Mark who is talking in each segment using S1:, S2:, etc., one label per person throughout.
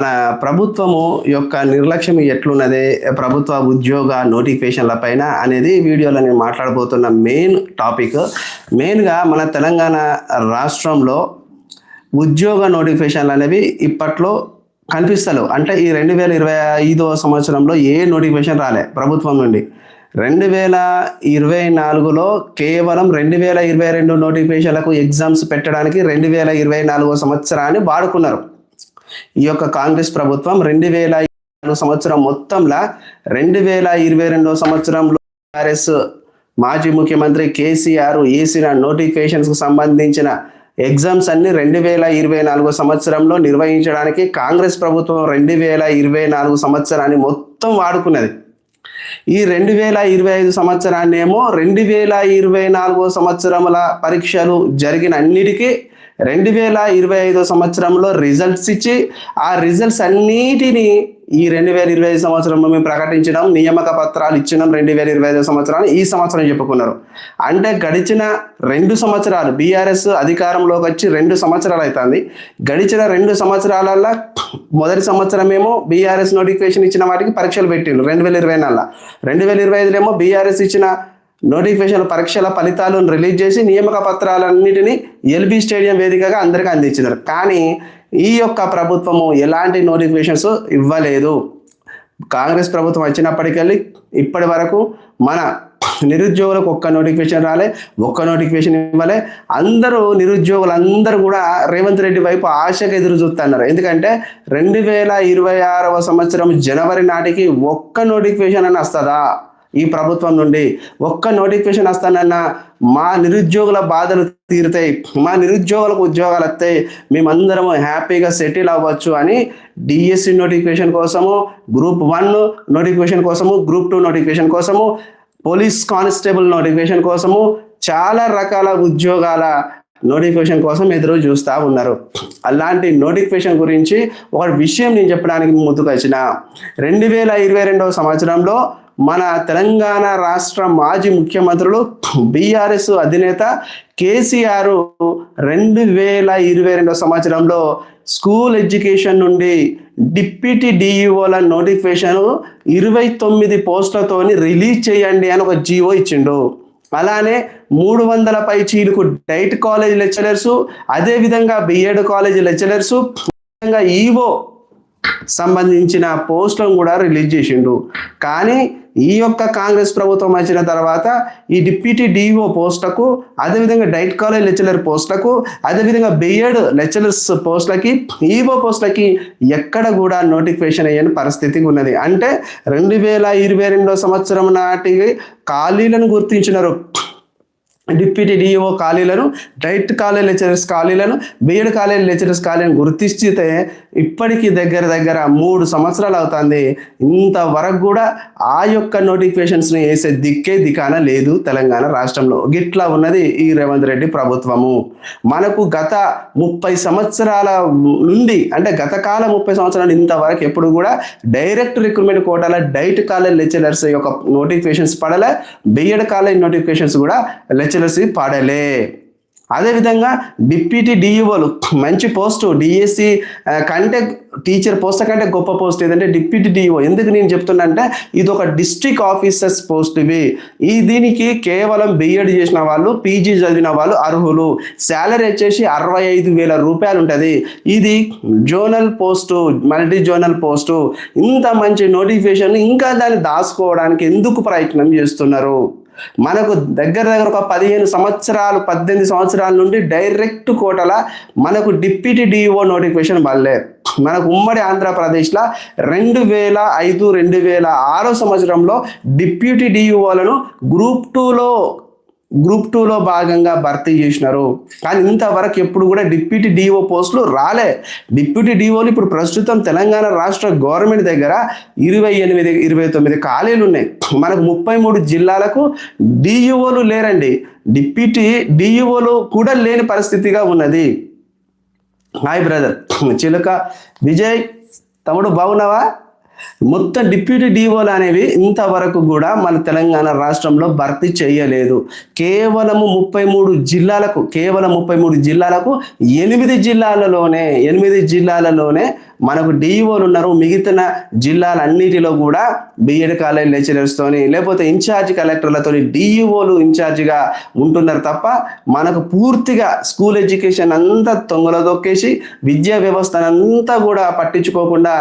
S1: మన ప్రభుత్వము యొక్క నిర్లక్ష్యం ఎట్లున్నది ప్రభుత్వ ఉద్యోగ నోటిఫికేషన్ల పైన అనేది వీడియోలో నేను మాట్లాడబోతున్న మెయిన్ టాపిక్. మెయిన్గా మన తెలంగాణ రాష్ట్రంలో ఉద్యోగ నోటిఫికేషన్లు అనేవి ఇప్పట్లో కనిపిస్తలేవు. అంటే ఈ రెండు వేల ఇరవై ఐదో సంవత్సరంలో ఏ నోటిఫికేషన్ రాలే ప్రభుత్వం నుండి. రెండు వేల ఇరవై నాలుగులో కేవలం రెండు వేల ఇరవై రెండు నోటిఫికేషన్లకు ఎగ్జామ్స్ పెట్టడానికి రెండు వేల ఇరవై నాలుగో సంవత్సరాన్ని వాడుకున్నారు. ఈ యొక్క కాంగ్రెస్ ప్రభుత్వం రెండు వేల సంవత్సరం మొత్తంలో రెండు వేల ఇరవై రెండో సంవత్సరంలో ఆర్ఎస్ మాజీ ముఖ్యమంత్రి కేసీఆర్ వేసిన నోటిఫికేషన్స్కు సంబంధించిన ఎగ్జామ్స్ అన్ని రెండు వేల ఇరవై నాలుగు సంవత్సరంలో నిర్వహించడానికి కాంగ్రెస్ ప్రభుత్వం రెండు వేల ఇరవై నాలుగు సంవత్సరాన్ని మొత్తం వాడుకున్నది. ఈ రెండు వేల ఇరవై ఐదు సంవత్సరాన్ని ఏమో రెండు వేల ఇరవై నాలుగో సంవత్సరముల పరీక్షలు జరిగిన అన్నిటికీ రెండు వేల ఇరవై ఐదో సంవత్సరంలో రిజల్ట్స్ ఇచ్చి ఆ రిజల్ట్స్ అన్నిటినీ ఈ రెండు వేల ఇరవై ఐదు సంవత్సరంలో మేము ప్రకటించడం నియామక పత్రాలు ఇచ్చడం రెండు వేల ఇరవై ఐదు సంవత్సరాలు ఈ సంవత్సరం చెప్పుకున్నారు. అంటే గడిచిన రెండు సంవత్సరాలు బీఆర్ఎస్ అధికారంలోకి వచ్చి రెండు సంవత్సరాలు అవుతుంది గడిచిన రెండు సంవత్సరాలలో మొదటి సంవత్సరం ఏమో బీఆర్ఎస్ నోటిఫికేషన్ ఇచ్చిన వాటికి పరీక్షలు పెట్టిండ్రు రెండు వేల ఇరవై నాలుగు రెండు వేల ఇరవై ఐదులో ఏమో బీఆర్ఎస్ ఇచ్చిన నోటిఫికేషన్ పరీక్షల ఫలితాలను రిలీజ్ చేసి నియామక పత్రాలన్నిటినీ ఎల్బీ స్టేడియం వేదికగా అందరికీ అందించినారు. కానీ ఈ యొక్క ప్రభుత్వము ఎలాంటి నోటిఫికేషన్స్ ఇవ్వలేదు. కాంగ్రెస్ ప్రభుత్వం వచ్చినప్పటికెళ్ళి ఇప్పటి వరకు మన నిరుద్యోగులకు ఒక్క నోటిఫికేషన్ రాలే ఒక్క నోటిఫికేషన్ ఇవ్వలే. అందరూ నిరుద్యోగులు అందరూ కూడా రేవంత్ రెడ్డి వైపు ఆశగా ఎదురు చూస్తున్నారు. ఎందుకంటే రెండు వేల ఇరవై ఆరవ సంవత్సరం జనవరి నాటికి ఒక్క నోటిఫికేషన్ అని వస్తుందా? ఈ ప్రభుత్వం నుండి ఒక్క నోటిఫికేషన్ వస్తానన్న మా నిరుద్యోగుల బాధలు తీరుతాయి. మా నిరుద్యోగులకు ఉద్యోగాలు వస్తాయి. మేమందరం హ్యాపీగా సెటిల్ అవ్వచ్చు అని డిఎస్సి నోటిఫికేషన్ కోసము గ్రూప్ వన్ నోటిఫికేషన్ కోసము గ్రూప్ టూ నోటిఫికేషన్ కోసము పోలీస్ కానిస్టేబుల్ నోటిఫికేషన్ కోసము చాలా రకాల ఉద్యోగాల నోటిఫికేషన్ కోసం ఎదురు చూస్తూ ఉన్నారు. అలాంటి నోటిఫికేషన్ గురించి ఒక విషయం నేను చెప్పడానికి ముందుకు వచ్చిన. రెండు వేల ఇరవై రెండవ సంవత్సరంలో మన తెలంగాణ రాష్ట్ర మాజీ ముఖ్యమంత్రులు బీఆర్ఎస్ అధినేత కేసీఆర్ రెండు వేల ఇరవై రెండవ సంవత్సరంలో స్కూల్ ఎడ్యుకేషన్ నుండి డిప్యూటీ డిఈఓల నోటిఫికేషన్ ఇరవై తొమ్మిది పోస్టులతోని రిలీజ్ చేయండి అని ఒక జీవో ఇచ్చిండు. అలానే మూడు వందల పై చీలుకు డైట్ కాలేజ్ లెక్చరర్సు అదేవిధంగా బిఎడ్ కాలేజ్ లెక్చరర్సు విధంగా ఈవో సంబంధించిన పోస్టులను కూడా రిలీజ్ చేసిండు. కానీ ఈ యొక్క కాంగ్రెస్ ప్రభుత్వం వచ్చిన తర్వాత ఈ డిప్యూటీ డిఈఓ పోస్టులకు అదేవిధంగా డైట్ కాలేజ్ లెక్చరర్ పోస్టులకు అదేవిధంగా బిఎడ్ లెక్చరర్స్ పోస్టులకి ఈఓ పోస్టులకి ఎక్కడ కూడా నోటిఫికేషన్ అయ్యని పరిస్థితి ఉన్నది. అంటే రెండు వేల ఇరవై రెండో సంవత్సరం నాటి ఖాళీలను గుర్తించినారు. డిప్యూటీ డిఓ ఖాళీలను డైట్ కాలేజ్ లెక్చరర్స్ ఖాళీలను బిఎడ్ కాలేజ్ లెక్చరర్స్ ఖాళీలను గుర్తిస్తే ఇప్పటికీ దగ్గర దగ్గర మూడు సంవత్సరాలు అవుతుంది. ఇంతవరకు కూడా ఆ యొక్క నోటిఫికేషన్స్ని వేసే దిక్కే దికాన లేదు తెలంగాణ రాష్ట్రంలో. గిట్లా ఉన్నది ఈ రేవంత్ రెడ్డి ప్రభుత్వము. మనకు గత ముప్పై సంవత్సరాల నుండి అంటే గత కాల ముప్పై సంవత్సరాలు ఇంతవరకు ఎప్పుడు కూడా డైరెక్ట్ రిక్రూట్మెంట్ కోటాల డైట్ కాలేజ్ లెక్చరర్స్ యొక్క నోటిఫికేషన్స్ పడలే. బిఎడ్ కాలేజ్ నోటిఫికేషన్స్ కూడా లెక్చర్ లెక్చరర్స్ పడలే. అదేవిధంగా డిప్యూటీ డిఈఓలు మంచి పోస్టు డిఎస్సి కంటే టీచర్ పోస్ట్ కంటే గొప్ప పోస్ట్ ఏదంటే డిప్యూటీ డిఈఓ. ఎందుకు నేను చెప్తున్నానంటే ఇది ఒక డిస్ట్రిక్ట్ ఆఫీసర్స్ పోస్ట్ ఇవి ఈ దీనికి కేవలం బిఎడ్ చేసిన వాళ్ళు పీజీ చదివిన వాళ్ళు అర్హులు. శాలరీ వచ్చేసి అరవై ఐదు వేల రూపాయలు ఉంటుంది ఇది zonal post multi zonal post. ఇంత మంచి నోటిఫికేషన్ ఇంకా దాన్ని దాచుకోవడానికి ఎందుకు ప్రయత్నం చేస్తున్నారు? మనకు దగ్గర దగ్గర ఒక పదిహేను సంవత్సరాలు పద్దెనిమిది సంవత్సరాల నుండి డైరెక్ట్ కోటల మనకు డిప్యూటీ డిఓ నోటిఫికేషన్ బల్లే మనకు ఉమ్మడి ఆంధ్రప్రదేశ్లో రెండు వేల ఐదు రెండు వేల ఆరో సంవత్సరంలో డిప్యూటీ డిఓలను గ్రూప్ టూలో గ్రూప్ టూలో భాగంగా భర్తీ చేసినారు. కానీ ఇంతవరకు ఎప్పుడు కూడా డిప్యూటీ డిఓ పోస్టులు రాలే. డిప్యూటీ డిఓలు ఇప్పుడు ప్రస్తుతం తెలంగాణ రాష్ట్ర గవర్నమెంట్ దగ్గర ఇరవై ఎనిమిది ఇరవై తొమ్మిది ఖాళీలు ఉన్నాయి. మనకు ముప్పై మూడు జిల్లాలకు డిఈఓలు లేరండి. డిప్యూటీ డిఈఓలు కూడా లేని పరిస్థితిగా ఉన్నది. Hi brother. చిలుక. విజయ్ తమ్ముడు బాగున్నావా? మొత్తం డిప్యూటీ డిఓలు అనేవి ఇంతవరకు కూడా మన తెలంగాణ రాష్ట్రంలో భర్తీ చేయలేదు. కేవలము ముప్పై మూడు జిల్లాలకు కేవలం ముప్పై మూడు జిల్లాలకు ఎనిమిది జిల్లాలలోనే ఎనిమిది జిల్లాలలోనే మనకు డిఈఓలు ఉన్నారు. మిగతా జిల్లాలన్నిటిలో కూడా బిఎడ్ కాలేజ్ లెక్చరర్స్తోని లేకపోతే ఇన్ఛార్జ్ కలెక్టర్లతో డిఈఓలు ఇన్ఛార్జిగా ఉంటున్నారు తప్ప మనకు పూర్తిగా స్కూల్ ఎడ్యుకేషన్ అంతా తొంగలో దొక్కేసి విద్యా వ్యవస్థనంతా కూడా పట్టించుకోకుండా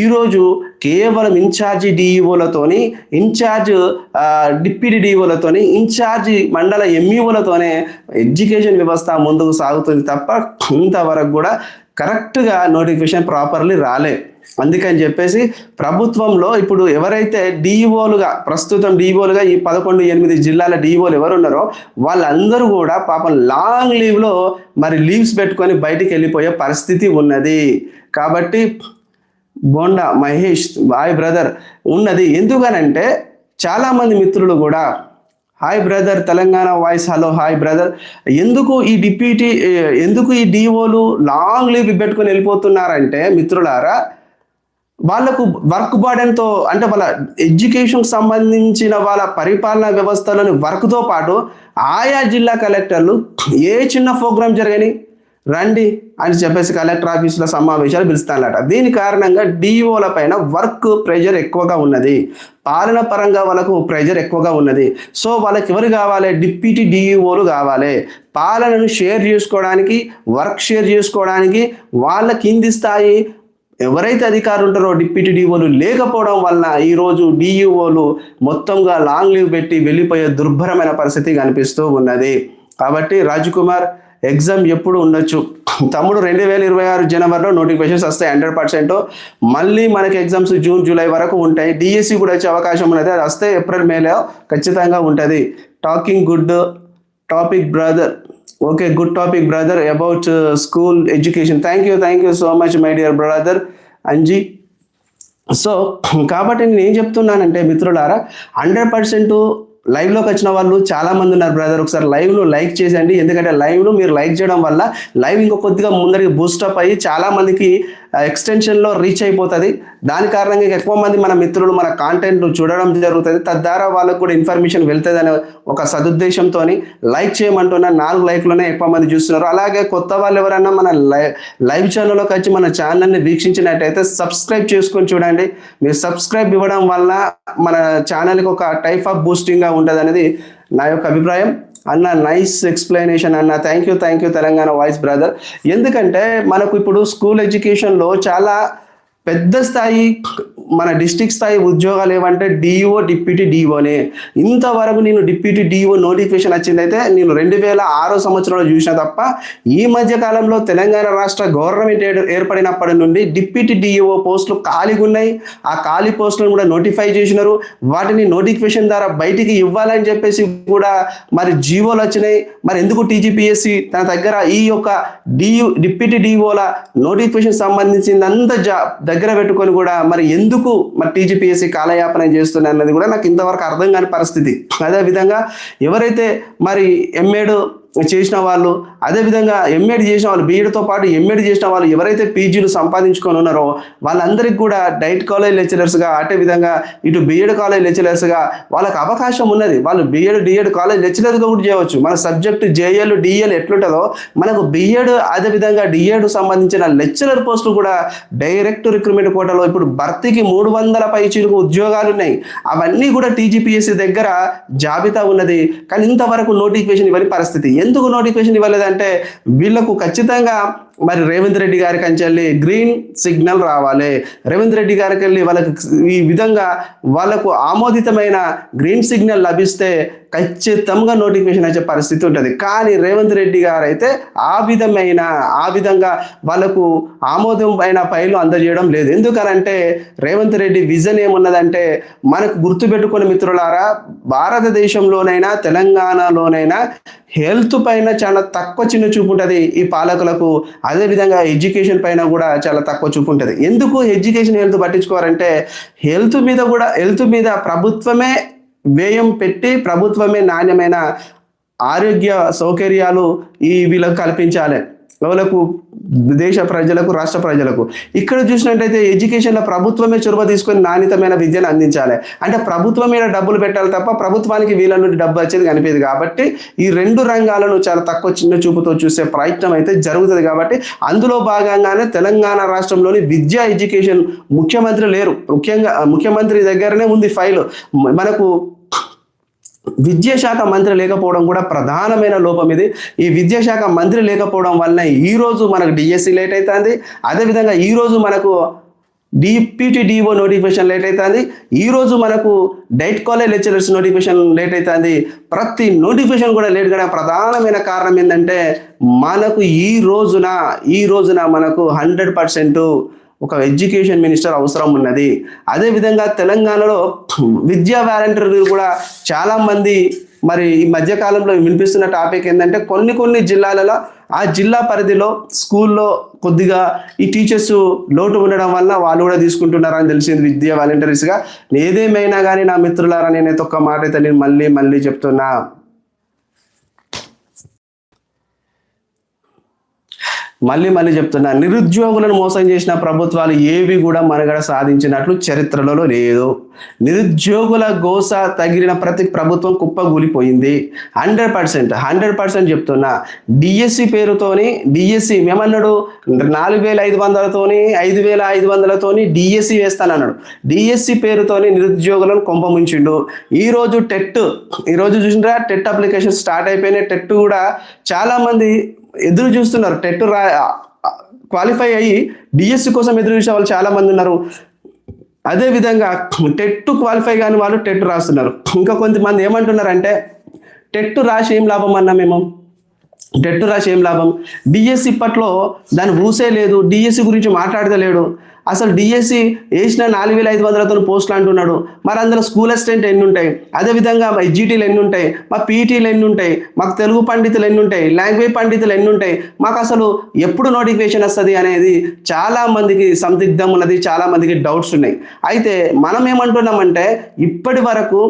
S1: ఈరోజు కేవలం ఇన్ఛార్జి డిఈఓలతోని ఇన్ఛార్జ్ డిప్యూటీ డిఈఓలతోని ఇన్ఛార్జ్ మండల ఎంఈఓలతోనే ఎడ్యుకేషన్ వ్యవస్థ ముందుకు సాగుతుంది తప్ప ఇంతవరకు కూడా కరెక్ట్గా నోటిఫికేషన్ ప్రాపర్లీ రాలే. అందుకని చెప్పేసి ప్రభుత్వంలో ఇప్పుడు ఎవరైతే డిఈఓలుగా ప్రస్తుతం డిఈఓలుగా ఈ పదకొండు ఎనిమిది జిల్లాల డిఈఓలు ఎవరు ఉన్నారో వాళ్ళందరూ కూడా పాపం లాంగ్ లీవ్లో మరి లీవ్స్ పెట్టుకొని బయటికి వెళ్ళిపోయే పరిస్థితి ఉన్నది. కాబట్టి బోండా మహేష్ హాయ్ బ్రదర్ ఉన్నది. ఎందుకనంటే చాలామంది మిత్రులు కూడా hi brother Telangana voice hello hi brother ఎందుకు ఈ డిప్యూటీ ఎందుకు ఈ డిఓలు లాంగ్ లీవ్ పెట్టుకుని వెళ్ళిపోతున్నారంటే మిత్రులారా వాళ్ళకు వర్క్ బర్డెన్తో అంటే వాళ్ళ ఎడ్యుకేషన్కి సంబంధించిన వాళ్ళ పరిపాలనా వ్యవస్థలోని వర్క్తో పాటు ఆయా జిల్లా కలెక్టర్లు ఏ చిన్న ప్రోగ్రాం జరగని రండి అని చెప్పేసి కలెక్టర్ ఆఫీసులో సమావేశాలు పిలుస్తానట. దీని కారణంగా డిఈఓల పైన వర్క్ ప్రెషర్ ఎక్కువగా ఉన్నది. పాలన పరంగా వాళ్ళకు ప్రెషర్ ఎక్కువగా ఉన్నది. సో వాళ్ళకి ఎవరు కావాలి? డిప్యూటీ డిఈఓలు కావాలి. పాలనను షేర్ చేసుకోవడానికి వర్క్ షేర్ చేసుకోవడానికి వాళ్ళ కింది స్థాయి ఎవరైతే అధికారులు ఉంటారో డిప్యూటీ డిఓలు లేకపోవడం వలన ఈరోజు డిఈఓలు మొత్తంగా లాంగ్ లీవ్ పెట్టి వెళ్ళిపోయే దుర్భరమైన పరిస్థితి కనిపిస్తూ ఉన్నది. కాబట్టి రాజ్కుమార్ ఎగ్జామ్ ఎప్పుడు ఉండొచ్చు? తమ్ముడు రెండు వేల ఇరవై ఆరు జనవరిలో నోటిఫికేషన్స్ వస్తాయి హండ్రెడ్ పర్సెంట్. మళ్ళీ మనకి ఎగ్జామ్స్ జూన్ జూలై వరకు ఉంటాయి. డిఎస్సి కూడా వచ్చే అవకాశం ఉన్నది. అది వస్తే ఏప్రిల్ మేలో ఖచ్చితంగా ఉంటుంది. Talking good topic brother. Okay good topic brother about school education. Thank you thank you so much my dear brother Anji. So కాబట్టి నేను ఏం చెప్తున్నానంటే మిత్రులారా హండ్రెడ్ పర్సెంట్ లైవ్లోకి వచ్చిన వాళ్ళు చాలా మంది ఉన్నారు బ్రదర్ ఒకసారి లైవ్ను లైక్ చేసేయండి. ఎందుకంటే లైవ్ను మీరు లైక్ చేయడం వల్ల లైవ్ ఇంకో కొద్దిగా ముందరికి బూస్టప్ అయ్యి చాలా మందికి ఎక్స్టెన్షన్లో రీచ్ అయిపోతుంది. దాని కారణంగా ఎక్కువ మంది మన మిత్రులు మన కాంటెంట్ చూడడం జరుగుతుంది. తద్వారా వాళ్ళకు కూడా ఇన్ఫర్మేషన్ వెళ్తుంది అనే ఒక సదుద్దేశంతో లైక్ చేయమంటున్న నాలుగు లైక్లోనే ఎక్కువ మంది చూస్తున్నారు. అలాగే కొత్త వాళ్ళు ఎవరైనా మన లైవ్ లైవ్ ఛానల్లోకి వచ్చి మన ఛానల్ని వీక్షించినట్టయితే సబ్స్క్రైబ్ చేసుకొని చూడండి. మీరు సబ్స్క్రైబ్ ఇవ్వడం వల్ల మన ఛానల్కి ఒక టైప్ ఆఫ్ బూస్టింగ్గా ఉంటుంది అనేది నా యొక్క అభిప్రాయం. అన్న నైస్ ఎక్స్ప్లెనేషన్ అన్న. Thank you thank you Telangana voice brother ఎందుకంటే మనకు ఇప్పుడు స్కూల్ ఎడ్యుకేషన్లో చాలా పెద్ద స్థాయి మన డిస్టిక్ స్థాయి ఉద్యోగాలు ఏమంటే డిఓ డిప్యూటీ డిఓనే ఇంతవరకు నేను డిప్యూటీ డిఓ నోటిఫికేషన్ వచ్చిందైతే నేను రెండు వేల ఆరో సంవత్సరంలో చూసిన తప్ప ఈ మధ్య కాలంలో తెలంగాణ రాష్ట్ర గవర్నమెంట్ ఏర్పడినప్పటి నుండి డిప్యూటీ డిఓ పోస్టులు ఖాళీగా ఉన్నాయి. ఆ ఖాళీ పోస్టులను కూడా నోటిఫై చేసినారు. వాటిని నోటిఫికేషన్ ద్వారా బయటికి ఇవ్వాలని చెప్పేసి కూడా మరి జీవోలు వచ్చినాయి. మరి ఎందుకు టీజీపీఎస్సి తన దగ్గర ఈ యొక్క డియు డిప్యూటీ డిఓల నోటిఫికేషన్ సంబంధించిందంతా జా దగ్గర పెట్టుకొని కూడా మరి ఎందుకు మరి టీజీపీఎస్సీ కాలయాపన చేస్తుంది అన్నది కూడా నాకు ఇంతవరకు అర్థం కాని పరిస్థితి. అదే విధంగా ఎవరైతే మరి ఎంఏడు చేసిన వాళ్ళు అదేవిధంగా ఎంఏడి చేసిన వాళ్ళు బీఎడ్తో పాటు ఎంఏడి చేసిన వాళ్ళు ఎవరైతే పీజీలు సంపాదించుకొని ఉన్నారో వాళ్ళందరికీ కూడా డైట్ కాలేజ్ లెక్చరర్స్గా అదే విధంగా ఇటు బీఎడ్ కాలేజ్ లెక్చరర్స్గా వాళ్ళకి అవకాశం ఉన్నది. వాళ్ళు బీఎడ్ డిఎడ్ కాలేజ్ లెక్చరర్గా కూడా చేయవచ్చు. మన సబ్జెక్టు జేఎల్ డిఎల్ ఎట్లుంటుందో మనకు బీఎడ్ అదేవిధంగా డిఎడ్ సంబంధించిన లెక్చరర్ పోస్టులు కూడా డైరెక్ట్ రిక్రూట్మెంట్ కోటాలో ఇప్పుడు భర్తీకి మూడు వందల పై చిరుకు ఉద్యోగాలు ఉన్నాయి. అవన్నీ కూడా టీజీపీఎస్సీ దగ్గర జాబితా ఉన్నది. కానీ ఇంతవరకు నోటిఫికేషన్ ఇవ్వని పరిస్థితి. ఎందుకు నోటిఫికేషన్ ఇవ్వలేదంటే వీళ్ళకు ఖచ్చితంగా మరి రేవంత్ రెడ్డి గారికి అంచెల్లి గ్రీన్ సిగ్నల్ రావాలి. రేవంత్ రెడ్డి గారికి వెళ్ళి వాళ్ళకి ఈ విధంగా వాళ్ళకు ఆమోదితమైన గ్రీన్ సిగ్నల్ లభిస్తే ఖచ్చితంగా నోటిఫికేషన్ వచ్చే పరిస్థితి ఉంటుంది. కానీ రేవంత్ రెడ్డి గారు అయితే ఆ విధమైన ఆ విధంగా వాళ్ళకు ఆమోదం అయిన ఫైలు అందజేయడం లేదు. ఎందుకనంటే రేవంత్ రెడ్డి విజన్ ఏమున్నదంటే మనకు గుర్తుపెట్టుకుని మిత్రులారా భారతదేశంలోనైనా తెలంగాణలోనైనా హెల్త్ పైన చాలా తక్కువ చిన్న చూపు ఉంటుంది ఈ పాలకులకు. అదేవిధంగా ఎడ్యుకేషన్ పైన కూడా చాలా తక్కువ చూపు ఉంటుంది. ఎందుకు ఎడ్యుకేషన్ హెల్త్ పట్టించుకోవాలంటే హెల్త్ మీద కూడా హెల్త్ మీద ప్రభుత్వమే వ్యయం పెట్టి ప్రభుత్వమే నాణ్యమైన ఆరోగ్య సౌకర్యాలు ఈ వీళ్ళకు కల్పించాలి. ఎవలకు దేశ ప్రజలకు రాష్ట్ర ప్రజలకు. ఇక్కడ చూసినట్టయితే ఎడ్యుకేషన్లో ప్రభుత్వమే చొరవ తీసుకొని నాణ్యతమైన విద్యను అందించాలి. అంటే ప్రభుత్వం మీద డబ్బులు పెట్టాలి తప్ప ప్రభుత్వానికి వీళ్ళ నుండి డబ్బు వచ్చేది కనిపించదు కాబట్టి ఈ రెండు రంగాలను చాలా తక్కువ చిన్న చూపుతో చూసే ప్రయత్నం అయితే జరుగుతుంది కాబట్టి అందులో భాగంగానే తెలంగాణ రాష్ట్రంలోని విద్యా ఎడ్యుకేషన్ ముఖ్యమంత్రి లేరు. ముఖ్యంగా ముఖ్యమంత్రి దగ్గరనే ఉంది ఫైల్. మనకు విద్యాశాఖ మంత్రి లేకపోవడం కూడా ప్రధానమైన లోపం ఇది. ఈ విద్యాశాఖ మంత్రి లేకపోవడం వలన ఈరోజు మనకు డిఎస్సి లేట్ అవుతుంది అదేవిధంగా ఈరోజు మనకు డిప్యూటీ డిఓ నోటిఫికేషన్ లేట్ అవుతుంది ఈరోజు మనకు DIET college lecturers notification late అవుతుంది ప్రతి నోటిఫికేషన్ కూడా లేట్ కానీ ప్రధానమైన కారణం ఏంటంటే మనకు ఈ రోజున ఈ రోజున మనకు హండ్రెడ్ పర్సెంట్ ఒక ఎడ్యుకేషన్ మినిస్టర్ అవసరం ఉన్నది. అదేవిధంగా తెలంగాణలో విద్యా వాలంటీర్లు కూడా చాలామంది మరి ఈ మధ్యకాలంలో వినిపిస్తున్న టాపిక్ ఏంటంటే కొన్ని కొన్ని జిల్లాలలో ఆ జిల్లా పరిధిలో స్కూల్లో కొద్దిగా ఈ టీచర్స్ లోటు ఉండడం వల్ల వాళ్ళు కూడా తీసుకుంటున్నారని తెలిసింది విద్యా వాలంటీర్స్గా. ఏదేమైనా కానీ నా మిత్రులారా నేనైతే ఒక్క మాట అయితే నేను మళ్ళీ మళ్ళీ చెప్తున్నా. మళ్ళీ మళ్ళీ చెప్తున్నా నిరుద్యోగులను మోసం చేసిన ప్రభుత్వాలు ఏవి కూడా మనగడ సాధించినట్లు చరిత్రలో లేదు. నిరుద్యోగుల గోస తగిలిన ప్రతి ప్రభుత్వం కుప్పగూలిపోయింది. హండ్రెడ్ పర్సెంట్ హండ్రెడ్ పర్సెంట్ చెప్తున్నా. డిఎస్సి పేరుతోని డిఎస్సి మేమన్నాడు నాలుగు వేల ఐదు వందలతోని ఐదు వేల ఐదు వందలతోని డిఎస్సి వేస్తానన్నాడు. డిఎస్సి పేరుతోని నిరుద్యోగులను కొంపముంచిండు ఈరోజు టెట్ ఈరోజు చూసినా టెట్ అప్లికేషన్ స్టార్ట్ అయిపోయినాయి. టెట్ కూడా చాలామంది ఎదురు చూస్తున్నారు. టెట్ రా క్వాలిఫై అయ్యి డిఎస్సి కోసం ఎదురు చూసే వాళ్ళు చాలా మంది ఉన్నారు. అదే విధంగా టెట్ క్వాలిఫై కాని వాళ్ళు టెట్ రాస్తున్నారు. ఇంకా కొంతమంది ఏమంటున్నారంటే టెట్ రాసి ఏం లాభం అన్నా మేము? టెట్ రాసి ఏం లాభం? డిఎస్సి ఇప్పట్లో దాని ఊసే లేదు. డిఎస్సి గురించి మాట్లాడతలేడు. అసలు డిఎస్సి వేసిన నాలుగు వేల ఐదు వందలతో పోస్టులు అంటున్నాడు. మరి అందులో స్కూల్ అసిస్టెంట్ ఎన్ని ఉంటాయి అదేవిధంగా మా ఎడ్జిటీలు ఎన్ని ఉంటాయి మా పీటీలు ఎన్ని ఉంటాయి మాకు తెలుగు పండితులు ఎన్ని ఉంటాయి లాంగ్వేజ్ పండితులు ఎన్ని ఉంటాయి మాకు అసలు ఎప్పుడు నోటిఫికేషన్ వస్తుంది అనేది చాలామందికి సందిగ్ధం ఉన్నది చాలామందికి డౌట్స్ ఉన్నాయి. అయితే మనం ఏమంటున్నామంటే ఇప్పటి వరకు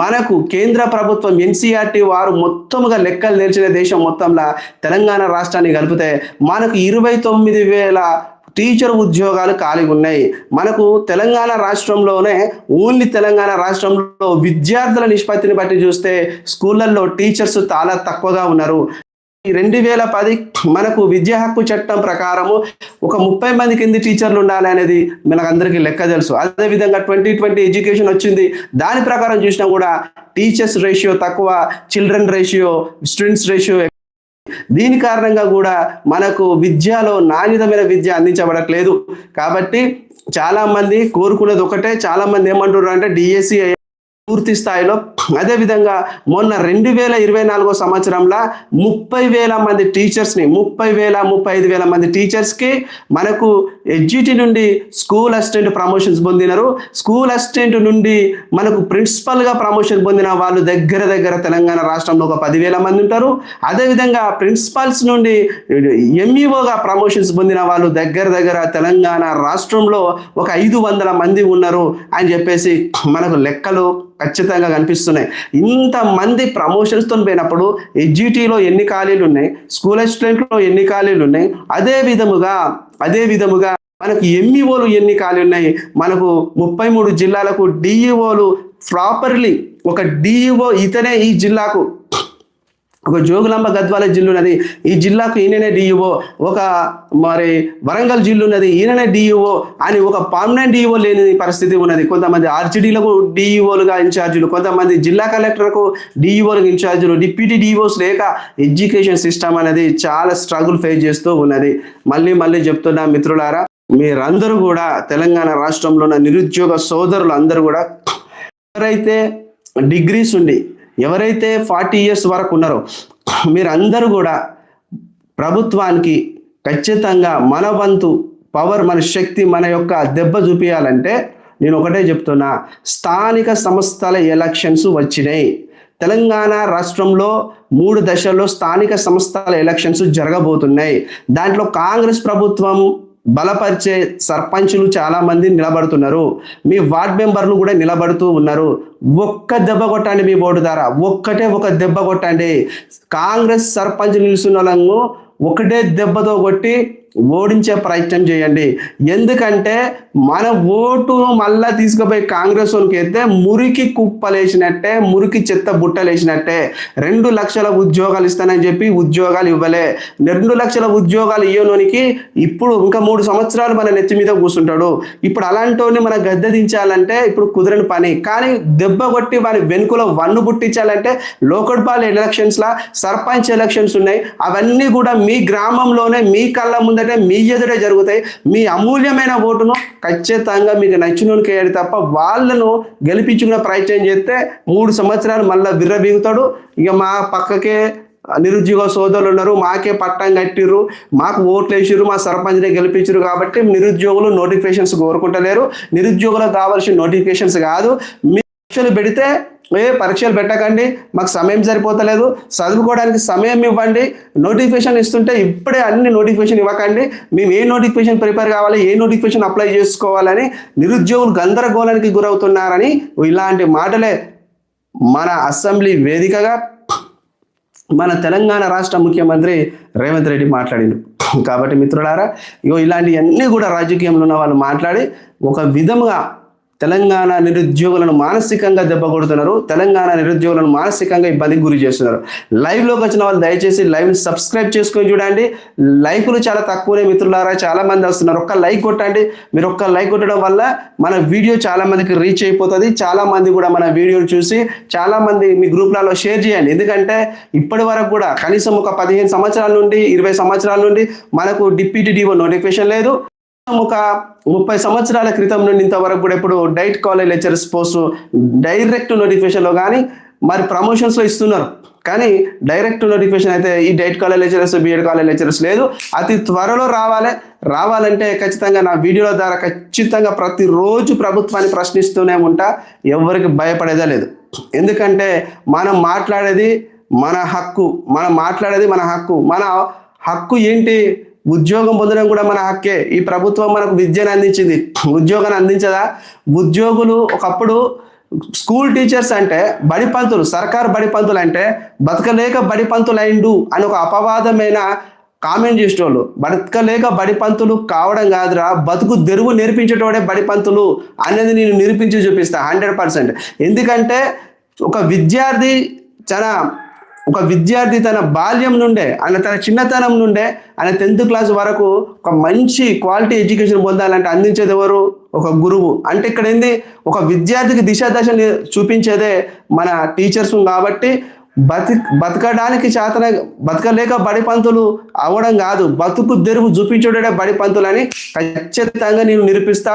S1: మనకు కేంద్ర ప్రభుత్వం ఎన్సీఆర్టీ వారు మొత్తముగా లెక్కలు నేర్చిన దేశం మొత్తంలో తెలంగాణ రాష్ట్రాన్ని కలిపితే మనకు ఇరవై తొమ్మిది వేల టీచర్ ఉద్యోగాలు ఖాళీగా ఉన్నాయి. మనకు తెలంగాణ రాష్ట్రంలోనే ఓన్లీ తెలంగాణ రాష్ట్రంలో విద్యార్థుల నిష్పత్తిని బట్టి చూస్తే స్కూళ్ళల్లో టీచర్స్ చాలా తక్కువగా ఉన్నారు. ఈ రెండు వేల పది మనకు విద్యా హక్కు చట్టం ప్రకారము ఒక ముప్పై మంది కింది టీచర్లు ఉండాలి అనేది మనకు అందరికీ లెక్క తెలుసు. అదేవిధంగా ట్వంటీ ట్వంటీ ఎడ్యుకేషన్ వచ్చింది. దాని ప్రకారం చూసినా కూడా టీచర్స్ రేషియో తక్కువ చిల్డ్రన్ రేషియో స్టూడెంట్స్ రేషియో దీని కారణంగా కూడా మనకు విద్యలో నాణ్యతమైన విద్య అందించబడట్లేదు. కాబట్టి చాలా మంది కోరుకునేది ఒకటే చాలా మంది ఏమంటున్నారు అంటే డిఎస్సి పూర్తి స్థాయిలో అదేవిధంగా మొన్న రెండు వేల ఇరవై నాలుగో సంవత్సరంలో ముప్పై వేల మంది టీచర్స్ని ముప్పై వేల ముప్పై ఐదు వేల మంది టీచర్స్కి మనకు ఎడ్జిటి నుండి స్కూల్ అసిస్టెంట్ ప్రమోషన్స్ పొందినారు. స్కూల్ అసిస్టెంట్ నుండి మనకు ప్రిన్సిపల్గా ప్రమోషన్ పొందిన వాళ్ళు దగ్గర దగ్గర తెలంగాణ రాష్ట్రంలో ఒక పదివేల మంది ఉంటారు. అదేవిధంగా ప్రిన్సిపల్స్ నుండి ఎంఈఓగా ప్రమోషన్స్ పొందిన వాళ్ళు దగ్గర దగ్గర తెలంగాణ రాష్ట్రంలో ఒక ఐదు వందల మంది ఉన్నారు అని చెప్పేసి మనకు లెక్కలు ఖచ్చితంగా కనిపిస్తున్నాయి. ఇంతమంది ప్రమోషన్స్తో పోయినప్పుడు ఎడ్జిటీలో ఎన్ని ఖాళీలు ఉన్నాయి? స్కూల్ అసిస్టెంట్లో ఎన్ని ఖాళీలు ఉన్నాయి? అదే విధముగా అదే విధముగా మనకు ఎంఈఓలు ఎన్ని ఖాళీ ఉన్నాయి? మనకు ముప్పై మూడు జిల్లాలకు డిఈఓలు ప్రాపర్లీ ఒక డిఈఓ ఇతనే ఈ జిల్లాకు. ఒక జోగులాంబ గద్వాల జిల్లు ఉన్నది. ఈ జిల్లాకు ఈయననే డిఈఓ ఒక మరి వరంగల్ జిల్లు ఉన్నది. ఈయననే డిఈఓ అని ఒక పర్మనెంట్ డిఈఓ లేని పరిస్థితి ఉన్నది. కొంతమంది ఆర్జీడీలకు డిఈఓలుగా ఇన్ఛార్జీలు కొంతమంది జిల్లా కలెక్టర్కు డిఈఓలకు ఇన్ఛార్జీలు డిప్యూటీ డిఈఓస్ లేక ఎడ్యుకేషన్ సిస్టమ్ అనేది చాలా స్ట్రగుల్ ఫేస్ చేస్తూ ఉన్నది. మళ్ళీ మళ్ళీ చెప్తున్నా మిత్రులారా మీరందరూ కూడా తెలంగాణ రాష్ట్రంలో ఉన్న నిరుద్యోగ సోదరులు అందరూ కూడా ఎవరైతే డిగ్రీస్ ఉండి ఎవరైతే ఫార్టీ ఇయర్స్ వరకు ఉన్నారో మీరందరూ కూడా ప్రభుత్వానికి ఖచ్చితంగా మన వంతు పవర్ మన శక్తి మన యొక్క దెబ్బ చూపించాలంటే నేను ఒకటే చెప్తున్నా స్థానిక సంస్థల ఎలక్షన్స్ వచ్చినాయి. తెలంగాణ రాష్ట్రంలో మూడు దశల్లో స్థానిక సంస్థల ఎలక్షన్స్ జరగబోతున్నాయి. దాంట్లో కాంగ్రెస్ ప్రభుత్వం బలపరిచే సర్పంచులు చాలా మంది నిలబడుతున్నారు. మీ వార్డ్ మెంబర్లు కూడా నిలబడుతూ ఉన్నారు. ఒక్క దెబ్బ కొట్టండి మీ ఓటు ద్వారా ఒక్కటే ఒక దెబ్బ కొట్టండి. కాంగ్రెస్ సర్పంచ్ నిలుస్తున్న ఒకటే దెబ్బతో కొట్టి ఓడించే ప్రయత్నం చేయండి. ఎందుకంటే మన ఓటును మళ్ళా తీసుకుపోయి కాంగ్రెస్ వాళ్ళకి అయితే మురికి కుప్పలేసినట్టే మురికి చెత్త బుట్టలేసినట్టే. రెండు లక్షల ఉద్యోగాలు ఇస్తానని చెప్పి ఉద్యోగాలు ఇవ్వలే. రెండు లక్షల ఉద్యోగాలు ఇవ్వనోనికి ఇప్పుడు ఇంకా మూడు సంవత్సరాలు మన నెత్తి మీద కూర్చుంటాడు ఇప్పుడు అలాంటి మన గద్దె దించాలంటే ఇప్పుడు కుదరని పని. కానీ దెబ్బ కొట్టి వారి వెనుకలో వన్ను పుట్టించాలంటే లోకడ్పాల్ ఎలక్షన్స్లా సర్పంచ్ ఎలక్షన్స్ ఉన్నాయి. అవన్నీ కూడా మీ గ్రామంలోనే మీ కళ్ళ ముందర ఎదుటే మీ ఎదుటే జరుగుతాయి. మీ అమూల్యమైన ఓటును ఖచ్చితంగా మీకు నచ్చినోనికి వేయాలి తప్ప వాళ్ళను గెలిపించుకునే ప్రయత్నం చేస్తే మూడు సంవత్సరాలు మళ్ళీ విర్రబీగుతాడు ఇక మా పక్కకే నిరుద్యోగ సోదరులు ఉన్నారు. మాకే పట్టం కట్టిర్రు. మాకు ఓట్లు వేసిర్రు. మా సర్పంచ్ని గెలిపించారు కాబట్టి నిరుద్యోగులు నోటిఫికేషన్స్ కోరుకుంటలేరు. నిరుద్యోగులకు కావాల్సిన నోటిఫికేషన్స్ కాదు. పరీక్షలు పెడితే ఏ పరీక్షలు పెట్టకండి మాకు సమయం సరిపోతలేదు చదువుకోవడానికి సమయం ఇవ్వండి నోటిఫికేషన్ ఇస్తుంటే ఇప్పుడే అన్ని నోటిఫికేషన్ ఇవ్వకండి మేము ఏ నోటిఫికేషన్ ప్రిపేర్ కావాలి ఏ నోటిఫికేషన్ అప్లై చేసుకోవాలని నిరుద్యోగులు గందరగోళానికి గురవుతున్నారని ఇలాంటి మాటలే మన అసెంబ్లీ వేదికగా మన తెలంగాణ రాష్ట్ర ముఖ్యమంత్రి రేవంత్ రెడ్డి మాట్లాడిండు. కాబట్టి మిత్రులారా ఇగో ఇలాంటివన్నీ కూడా రాజకీయంలో ఉన్న వాళ్ళు మాట్లాడి ఒక విధముగా తెలంగాణ నిరుద్యోగులను మానసికంగా దెబ్బ కొడుతున్నారు. తెలంగాణ నిరుద్యోగులను మానసికంగా ఇబ్బందికి గురి చేస్తున్నారు. లైవ్లోకి వచ్చిన వాళ్ళు దయచేసి లైవ్ని సబ్స్క్రైబ్ చేసుకొని చూడండి. లైకులు చాలా తక్కువనే మిత్రులారా చాలామంది వస్తున్నారు. ఒక్క లైక్ కొట్టండి. మీరు ఒక్క లైక్ కొట్టడం వల్ల మన వీడియో చాలామందికి రీచ్ అయిపోతుంది. చాలామంది కూడా మన వీడియోని చూసి చాలామంది మీ గ్రూప్లలో షేర్ చేయండి. ఎందుకంటే ఇప్పటి వరకు కూడా కనీసం ఒక పదిహేను సంవత్సరాల నుండి ఇరవై సంవత్సరాల నుండి మనకు డిప్యూటీ డివో నోటిఫికేషన్ లేదు. ఒక ముప్పై సంవత్సరాల క్రితం నుండి ఇంతవరకు కూడా ఇప్పుడు DIET college lecturers post direct నోటిఫికేషన్లో కానీ మరి ప్రమోషన్స్లో ఇస్తున్నారు. కానీ డైరెక్ట్ నోటిఫికేషన్ అయితే ఈ DIET college lecturers BEd college lecturers లేదు. అతి త్వరలో రావాలి. రావాలంటే ఖచ్చితంగా నా వీడియోల ద్వారా ఖచ్చితంగా ప్రతిరోజు ప్రభుత్వాన్ని ప్రశ్నిస్తూనే ఉంటా. ఎవరికి భయపడేదే లేదు. ఎందుకంటే మనం మాట్లాడేది మన హక్కు. మనం మాట్లాడేది మన హక్కు. మన హక్కు ఏంటి? ఉద్యోగం పొందడం కూడా మన హక్కే. ఈ ప్రభుత్వం మనకు విద్యను అందించింది. ఉద్యోగాన్ని అందించదా? ఉద్యోగులు ఒకప్పుడు స్కూల్ టీచర్స్ అంటే బడి పంతులు సర్కారు బడి పంతులు అంటే బతకలేక బడి పంతులు అయిండు అని ఒక అపవాదమైన కామెంట్ చేసేటోళ్ళు. బతకలేక బడి పంతులు కావడం కాదురా బతుకు తెరుగు నేర్పించేటోడే బడి పంతులు అనేది నేను నిరూపించి చూపిస్తా హండ్రెడ్ పర్సెంట్. ఎందుకంటే ఒక విద్యార్థి చాలా ఒక విద్యార్థి తన బాల్యం నుండే ఆయన తన చిన్నతనం నుండే ఆయన టెన్త్ క్లాస్ వరకు ఒక మంచి క్వాలిటీ ఎడ్యుకేషన్ పొందాలంటే అందించేది ఎవరు? ఒక గురువు. అంటే ఇక్కడ ఏంది? ఒక విద్యార్థికి దిశ దశ చూపించేదే మన టీచర్స్ కాబట్టి బతి బతకడానికి చేతన బతకలేక బడి పంతులు అవ్వడం కాదు. బతుకు తెరువు చూపించుడే బడి పంతులు అని ఖచ్చితంగా నేను నిరూపిస్తా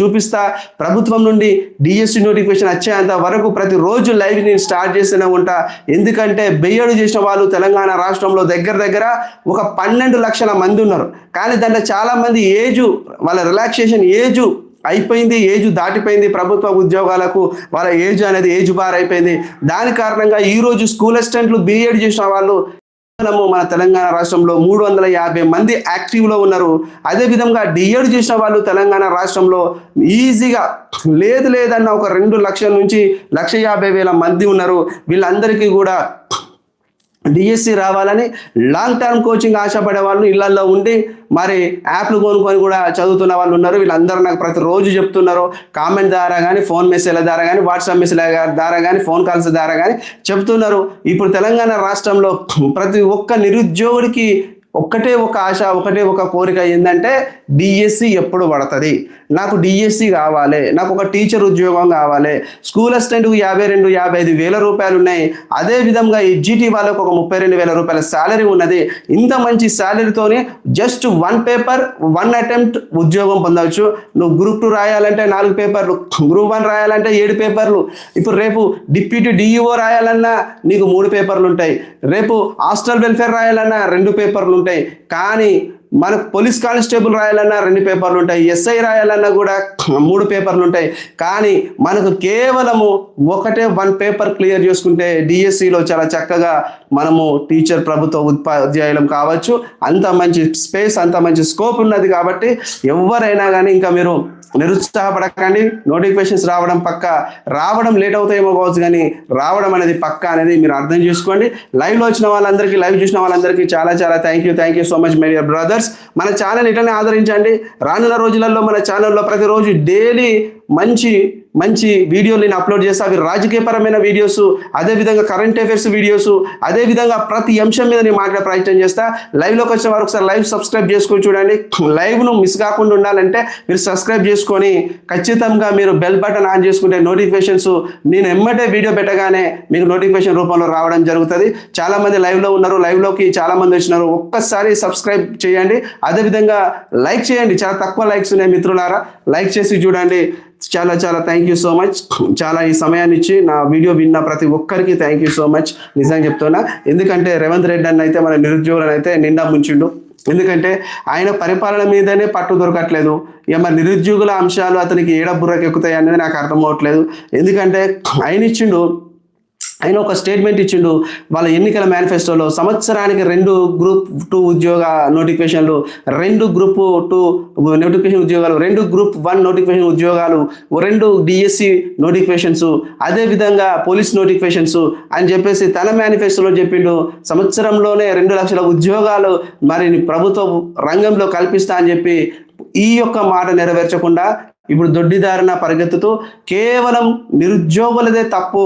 S1: చూపిస్తా. ప్రభుత్వం నుండి డిఎస్సి నోటిఫికేషన్ వచ్చేంత వరకు ప్రతిరోజు లైవ్ నేను స్టార్ట్ చేస్తూనే ఉంటా. ఎందుకంటే బెయ్యడు చేసిన వాళ్ళు తెలంగాణ రాష్ట్రంలో దగ్గర దగ్గర ఒక పన్నెండు లక్షల మంది ఉన్నారు. కానీ దాంట్లో చాలామంది ఏజు వాళ్ళ రిలాక్సేషన్ ఏజు అయిపోయింది ఏజ్ దాటిపోయింది ప్రభుత్వ ఉద్యోగాలకు వాళ్ళ ఏజ్ అనేది ఏజ్ బార్ అయిపోయింది. దాని కారణంగా ఈరోజు స్కూల్ అసిస్టెంట్లు బీఎడ్ చేసిన వాళ్ళు మన తెలంగాణ రాష్ట్రంలో మూడు వందల యాభై మంది యాక్టివ్లో ఉన్నారు. అదేవిధంగా డిఎడ్ చేసిన వాళ్ళు తెలంగాణ రాష్ట్రంలో ఈజీగా లేదు లేదన్న ఒక రెండు లక్షల నుంచి లక్ష యాభై వేల మంది ఉన్నారు. వీళ్ళందరికీ కూడా డిఎస్సి రావాలని లాంగ్ టర్మ్ కోచింగ్ ఆశపడే వాళ్ళు ఇళ్ళలో ఉండి మరి యాప్లు కొనుక్కొని కూడా చదువుతున్న వాళ్ళు ఉన్నారు. వీళ్ళందరూ నాకు ప్రతిరోజు చెప్తున్నారు. కామెంట్ ద్వారా కానీ ఫోన్ మెసేజ్ల ద్వారా కానీ వాట్సాప్ మెసేజ్ల ద్వారా కానీ ఫోన్ కాల్స్ ద్వారా కానీ చెప్తున్నారు. ఇప్పుడు తెలంగాణ రాష్ట్రంలో ప్రతి ఒక్క నిరుద్యోగుడికి ఒక్కటే ఒక ఆశ ఒకటే ఒక కోరిక ఏంటంటే డిఎస్సి ఎప్పుడు పడుతుంది? నాకు డిఎస్సి కావాలి నాకు ఒక టీచర్ ఉద్యోగం కావాలి స్కూల్ అసిస్టెంట్కు యాభై రెండు యాభై ఐదు వేల రూపాయలు ఉన్నాయి. అదే విధంగా ఎడ్జిటి వాళ్ళకు ఒక ముప్పై రెండు వేల రూపాయల శాలరీ ఉన్నది. ఇంత మంచి శాలరీతోనే just one paper one attempt ఉద్యోగం పొందవచ్చు. నువ్వు గ్రూప్ టూ రాయాలంటే నాలుగు పేపర్లు గ్రూప్ వన్ రాయాలంటే ఏడు పేపర్లు. ఇప్పుడు రేపు డిప్యూటీ డిఈఓ రాయాలన్నా నీకు మూడు పేపర్లు ఉంటాయి. రేపు హాస్టల్ వెల్ఫేర్ రాయాలన్నా రెండు పేపర్లు ఉంటాయి. కానీ మనకు పోలీస్ కానిస్టేబుల్ రాయాలన్నా రెండు పేపర్లు ఉంటాయి ఎస్ఐ రాయాలన్నా కూడా మూడు పేపర్లు ఉంటాయి. కానీ మనకు కేవలము ఒకటే వన్ పేపర్ క్లియర్ చేసుకుంటే డిఎస్సిలో చాలా చక్కగా మనము టీచర్ ప్రభుత్వ ఉపాధ్యాయులం కావచ్చు అంత మంచి స్పేస్ అంత మంచి స్కోప్ ఉన్నది కాబట్టి ఎవరైనా కానీ ఇంకా మీరు నిరుత్సాహపడకండి. నోటిఫికేషన్స్ రావడం పక్క రావడం లేట్ అవుతాయేమో కావచ్చు కానీ రావడం అనేది పక్క అనేది మీరు అర్థం చేసుకోండి. లైవ్లో వచ్చిన వాళ్ళందరికీ లైవ్ చూసిన వాళ్ళందరికీ చాలా చాలా thank you thank you so much my dear brothers మన ఛానల్ ఇట్లనే ఆదరించండి. రానున్న రోజులలో మన ఛానల్లో ప్రతిరోజు డైలీ మంచి మంచి వీడియోలు నేను అప్లోడ్ చేస్తా అవి రాజకీయపరమైన వీడియోస్ అదేవిధంగా కరెంట్ అఫైర్స్ వీడియోస్ అదేవిధంగా ప్రతి అంశం మీద నేను మాట్లాడే ప్రయత్నం చేస్తా. లైవ్లోకి వచ్చిన వారు ఒకసారి లైవ్ సబ్స్క్రైబ్ చేసుకొని చూడండి. లైవ్ను మిస్ కాకుండా ఉండాలంటే మీరు సబ్స్క్రైబ్ చేసుకొని ఖచ్చితంగా మీరు బెల్ బటన్ ఆన్ చేసుకుంటే నోటిఫికేషన్స్ నేను ఎమ్మటే వీడియో పెట్టగానే మీకు నోటిఫికేషన్ రూపంలో రావడం జరుగుతుంది. చాలా మంది లైవ్లో ఉన్నారు లైవ్లోకి చాలామంది వచ్చినారు. ఒక్కసారి సబ్స్క్రైబ్ చేయండి. అదేవిధంగా లైక్ చేయండి. చాలా తక్కువ లైక్స్ ఉన్నాయి మిత్రులారా. లైక్ చేసి చూడండి. చాలా చాలా థ్యాంక్ యూ సో మచ్ చాలా ఈ సమయాన్ని ఇచ్చి నా వీడియో విన్న ప్రతి ఒక్కరికి థ్యాంక్ యూ సో మచ్ నిజంగా చెప్తున్నా. ఎందుకంటే రేవంత్ రెడ్డి అన్న అయితే మన నిరుద్యోగులను అయితే నిండా ముంచిండు. ఎందుకంటే ఆయన పరిపాలన మీదనే పట్టు దొరకట్లేదు. ఇక మరి నిరుద్యోగుల అంశాలు అతనికి ఏడ బుర్రకెక్కుతాయి అనేది నాకు అర్థం అవ్వట్లేదు. ఎందుకంటే ఆయన ఇచ్చిండు ఆయన ఒక స్టేట్మెంట్ ఇచ్చిండు వాళ్ళ ఎన్నికల మేనిఫెస్టోలో సంవత్సరానికి రెండు గ్రూప్ టూ ఉద్యోగ నోటిఫికేషన్లు రెండు గ్రూప్ టూ నోటిఫికేషన్ ఉద్యోగాలు రెండు గ్రూప్ వన్ నోటిఫికేషన్ ఉద్యోగాలు రెండు డిఎస్సి నోటిఫికేషన్స్ అదేవిధంగా పోలీస్ నోటిఫికేషన్స్ అని చెప్పేసి తన మేనిఫెస్టోలో చెప్పిండు. సంవత్సరంలోనే రెండు లక్షల ఉద్యోగాలు మరి ప్రభుత్వ రంగంలో కల్పిస్తా అని చెప్పి ఈ యొక్క మాట నెరవేర్చకుండా ఇప్పుడు దొడ్డిదారిన పరిగెత్తుతూ కేవలం నిరుద్యోగులదే తప్పు.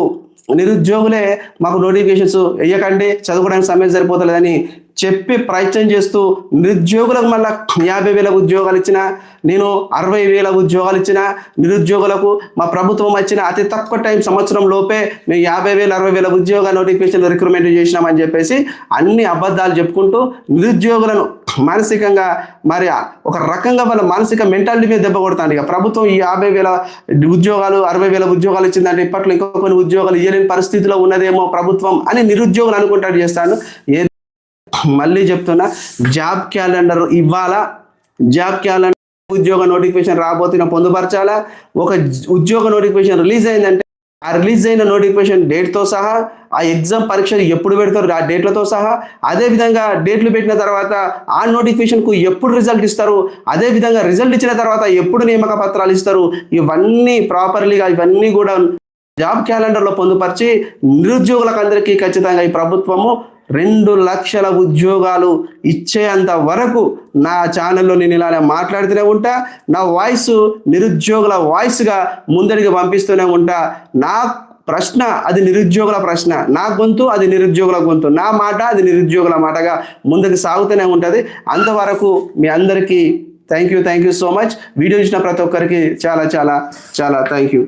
S1: నిరుద్యోగులే మాకు నోటిఫికేషన్స్ వేయకండి చదువుకోవడానికి సమయం సరిపోతలేదని చెప్పి ప్రయత్నం చేస్తూ నిరుద్యోగులకు మళ్ళీ యాభై వేల ఉద్యోగాలు ఇచ్చిన నేను అరవై వేల ఉద్యోగాలు ఇచ్చిన నిరుద్యోగులకు మా ప్రభుత్వం వచ్చిన అతి తక్కువ టైం సంవత్సరం లోపే మేము యాభై వేల అరవై వేల ఉద్యోగాల నోటిఫికేషన్ రిక్రూట్మెంట్ చేసినామని చెప్పేసి అన్ని అబద్ధాలు చెప్పుకుంటూ నిరుద్యోగులను మానసికంగా మరి ఒక రకంగా వాళ్ళ మానసిక మెంటాలిటీ మీద దెబ్బ కొడతాను ఇక ప్రభుత్వం ఈ యాభై వేల ఉద్యోగాలు అరవై వేల ఉద్యోగాలు ఇచ్చిందంటే ఇప్పట్లో ఇంకో కొన్ని ఉద్యోగాలు ఇవ్వలేని పరిస్థితిలో ఉన్నదేమో ప్రభుత్వం అని నిరుద్యోగులు అనుకుంటాడు చేస్తాను. ఏ మళ్ళీ చెప్తున్నా జాబ్ క్యాలెండర్ ఇవ్వాలా? జాబ్ క్యాలెండర్ ఉద్యోగ నోటిఫికేషన్ రాబోతున్న పొందుపరచాలా? ఒక ఉద్యోగ నోటిఫికేషన్ రిలీజ్ అయిందంటే ఆ రిలీజ్ అయిన నోటిఫికేషన్ డేట్తో సహా ఆ ఎగ్జామ్ పరీక్షలు ఎప్పుడు పెడతారు ఆ డేట్లతో సహా అదే విధంగా డేట్లు పెట్టిన తర్వాత ఆ నోటిఫికేషన్కు ఎప్పుడు రిజల్ట్ ఇస్తారు అదే విధంగా రిజల్ట్ ఇచ్చిన తర్వాత ఎప్పుడు నియామక పత్రాలు ఇస్తారు ఇవన్నీ ప్రాపర్లీగా ఇవన్నీ కూడా జాబ్ క్యాలెండర్లో పొందుపరిచి నిరుద్యోగులకు అందరికీ ఖచ్చితంగా ఈ ప్రభుత్వము రెండు లక్షల ఉద్యోగాలు ఇచ్చేంత వరకు నా ఛానల్లో నేను ఇలానే మాట్లాడుతూనే ఉంటా నా వాయిస్ నిరుద్యోగుల వాయిస్గా ముందడికి పంపిస్తూనే ఉంటా. నా ప్రశ్న అది నిరుద్యోగుల ప్రశ్న నా గొంతు అది నిరుద్యోగుల గొంతు నా మాట అది నిరుద్యోగుల మాటగా ముందుకు సాగుతూనే ఉంటుంది. అంతవరకు మీ అందరికీ thank you thank you so much video ఇచ్చిన ప్రతి ఒక్కరికి చాలా చాలా చాలా థ్యాంక్ యూ